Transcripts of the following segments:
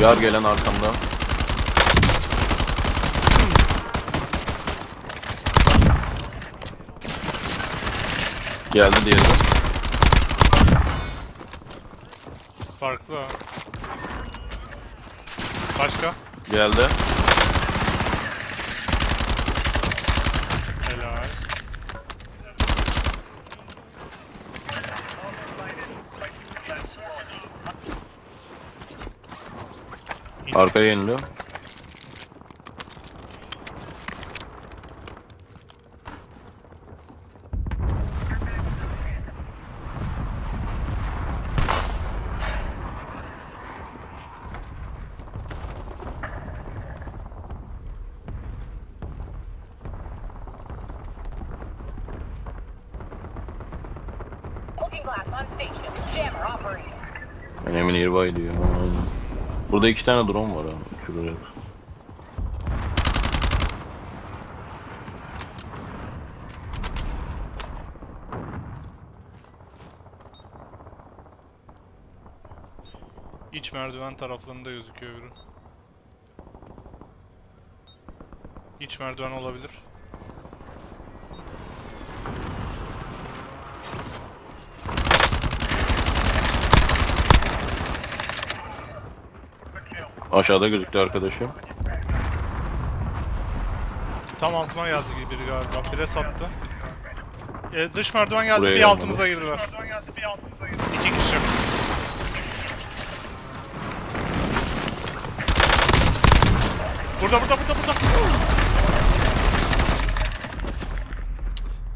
Yar gelen arkamda. Geldi diğeri de. Farklı ha. Başka? Geldi. Helal. Arkaya yeniliyor. Önemli nearby diyor. Burada iki tane drone var ha. Şuraya. İç merdiven taraflarında gözüküyor biri. İç merdiven olabilir. Aşağıda gözüktü arkadaşım. Tam altıma geldi gibi biri galiba. Bire sattı. E, dış merdiven geldi. Buraya bir gelmedi. altımıza girdiler. İki kişi. Burada burada burada burada.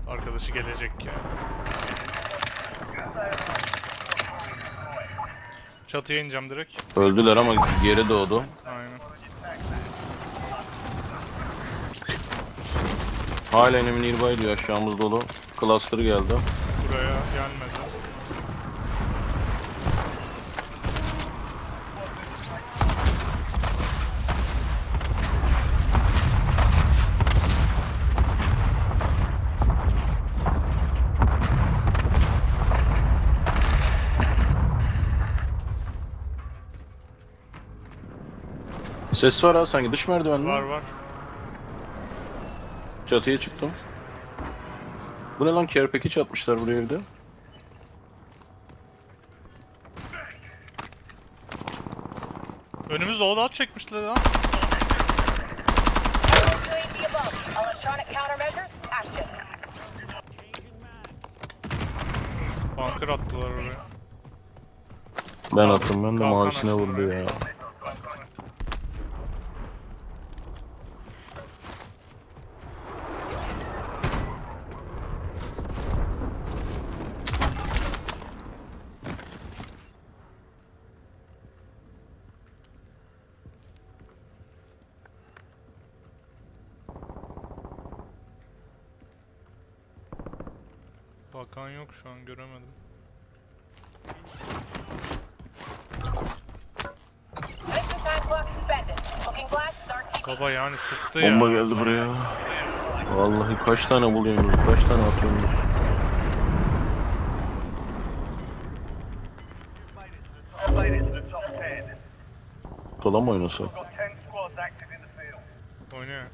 Arkadaşı gelecek ya. Çatıya ineceğim direkt. Öldüler ama geri doğdu. Aynen. Hala enemy nearby diyor aşağımız dolu. Cluster geldi. Buraya gelmedi. Ses var ha sanki dış merdiven mi? Var var. Çatıya çıktım. Bu ne lan care package atmışlar buraya evde. Önümüzde loadout çekmişler lan. Bunker attılar oraya. Ben attım ben de Kalkan mavisine vurdu ya. Bakan yok şu an göremedim. Baba yani sıktı ya. Bomba geldi buraya. Vallahi kaç tane buluyorsunuz, kaç tane atıyorsunuz. Sola mı oynasak? Oynuyor.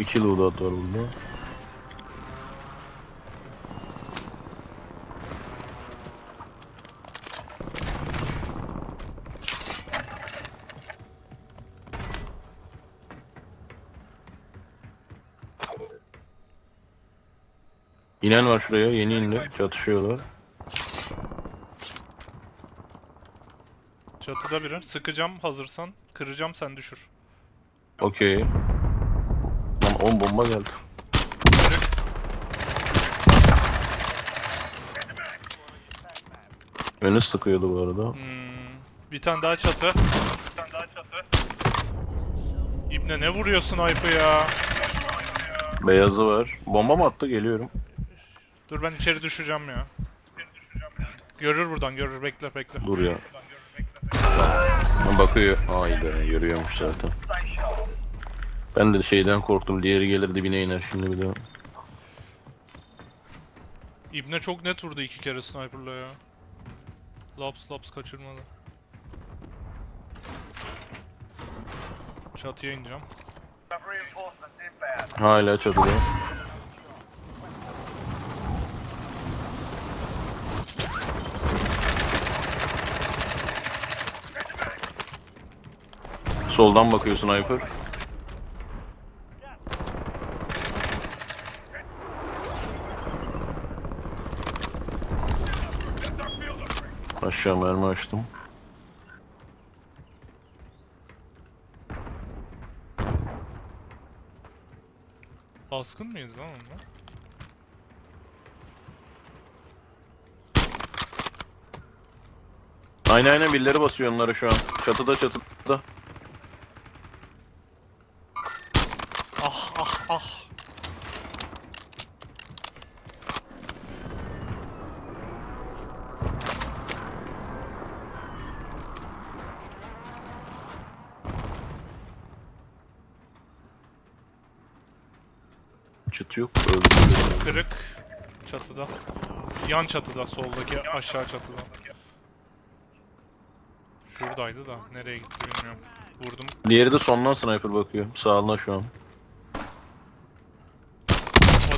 İki loadout var burada. İnen var şuraya yeni indi çatışıyorlar. Çatıda biri. Sıkacağım hazırsan. Kıracağım sen düşür. Okey. 10 bomba geldi. Beni sıkıyordu bu arada. Hmm, bir tane daha çatı. Bir tane daha çatı. İbne ne vuruyorsun ayıpı ya? Beyazı var. Bomba mı attı? Geliyorum. Dur ben içeri düşeceğim ya. Görür buradan görür bekle bekle. Dur ya. Bakıyor. Hayda görüyormuş zaten. Ben de şeyden korktum. Diğeri gelir dibine iner şimdi bir daha. İbne çok net vurdu iki kere sniper'la ya. Laps laps kaçırmadı. Çatıya ineceğim. Hala çatıda. Soldan bakıyorsun Hyper. Aşağı mermi açtım. Baskın mıyız lan onlar? Aynen aynen birileri basıyor onları şu an. Çatıda çatıda. Çıt yok. Öldü. Kırık. Çatıda. Yan çatıda soldaki aşağı çatıda. Şuradaydı da nereye gitti bilmiyorum. Vurdum. Diğeri de sondan sniper bakıyor. Sağına şu an.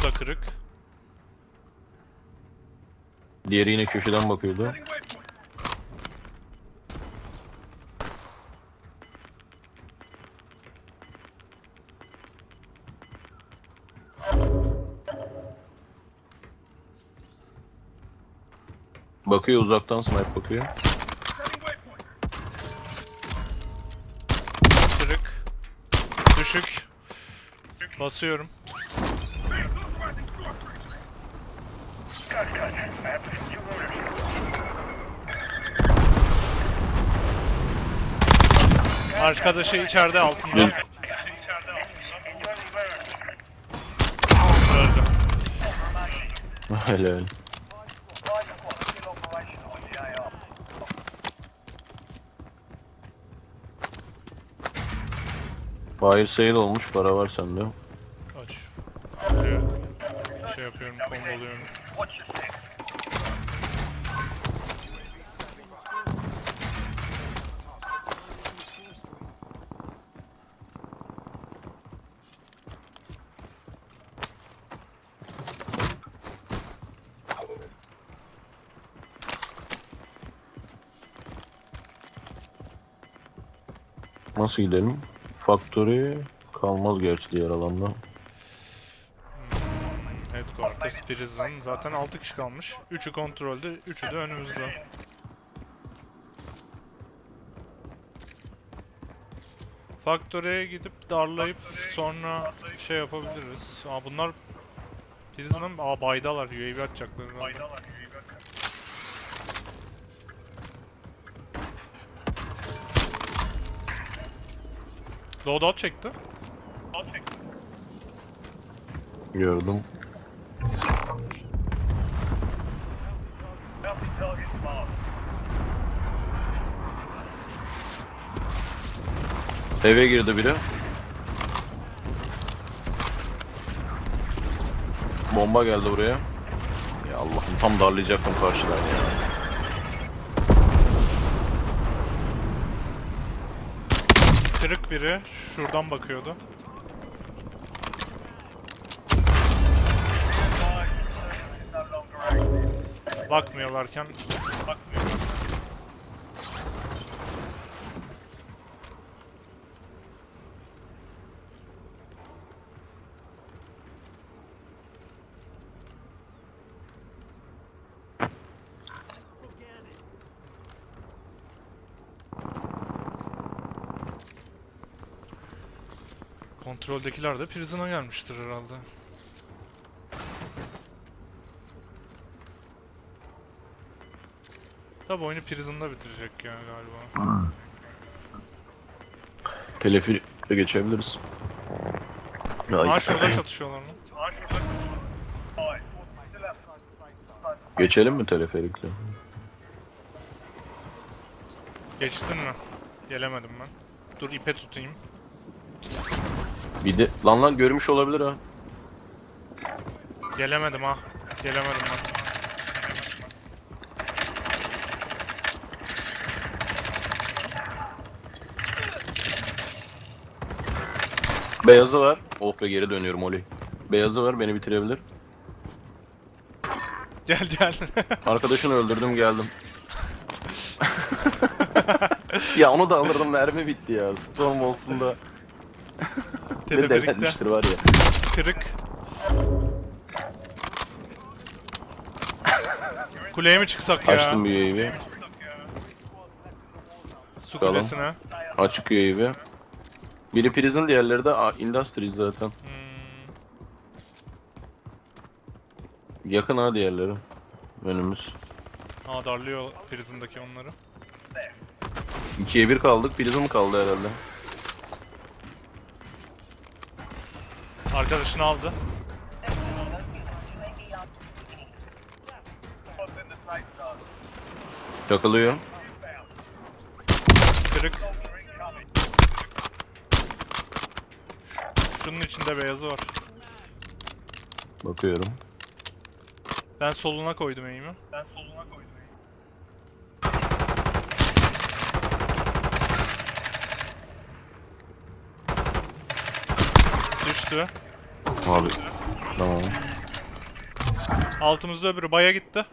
O da kırık. Diğeri yine köşeden bakıyordu. Bakıyor uzaktan sniper bakıyor. Kırık. Düşük. Basıyorum. Arkadaşı içeride altında. Öldü. Helal. Fire sale olmuş para var sende. Aç. Buraya şey yapıyorum, komboluyorum. Nasıl gidelim? Factory kalmaz gerçi diğer alanda. Headquarters, Prison. Zaten 6 kişi kalmış. 3'ü kontrolde, 3'ü de önümüzde. Factory'e gidip darlayıp sonra şey yapabiliriz. Aa bunlar Prison'a mı? Aa baydalar. UAV atacaklar. herhalde. Loadout çekti. Gördüm. Eve girdi biri. Bomba geldi buraya. Ya Allah'ım tam darlayacaktım karşıdan ya. Kırık biri. Şuradan bakıyordu. Bakmıyorlarken bakmıyorlar. Kontroldekiler de Prison'a gelmiştir herhalde. Tabi oyunu Prison'da bitirecek ya galiba. Teleferikle geçebiliriz. Aa şurada çatışıyorlar lan. Geçelim mi teleferikle? Geçtin mi? Gelemedim ben. Dur ipe tutayım. Bir de lan lan görmüş olabilir ha. Gelemedim ha. Gelemedim ben. Beyazı var. Oh be geri dönüyorum Oli. Beyazı var beni bitirebilir. Gel gel. Arkadaşını öldürdüm geldim. ya onu da alırdım mermi bitti ya. Storm olsun da denenmiştir var ya. Kırık. Kuleye mi çıksak ya? Açtım bir UAV. Su Çıkalım. kulesine. Açık UAV. Biri Prison diğerleri de Aa, Industries zaten. Hmm, Yakın ha diğerleri. Önümüz. aa darlıyor Prison'daki onları. 2'ye 1 kaldık. Prison kaldı herhalde. Arkadaşını aldı. Takılıyor. Kırık. Şunun içinde beyazı var. Bakıyorum. Ben soluna koydum eğimi. Düştü. Abi. Tamam. Altımızda öbürü baya gitti.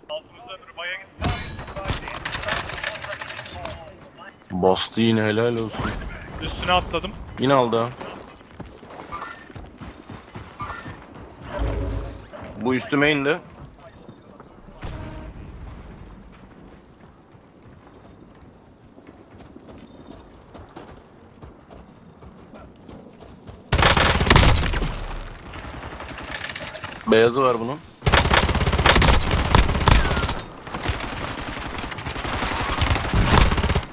Bastı yine helal olsun. Üstüne atladım. Yine aldı. Bu üstüme indi. Beyazı var bunun.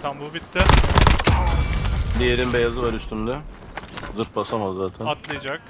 Tam bu bitti. Diğerin beyazı var üstünde. Zırh basamaz zaten. Atlayacak.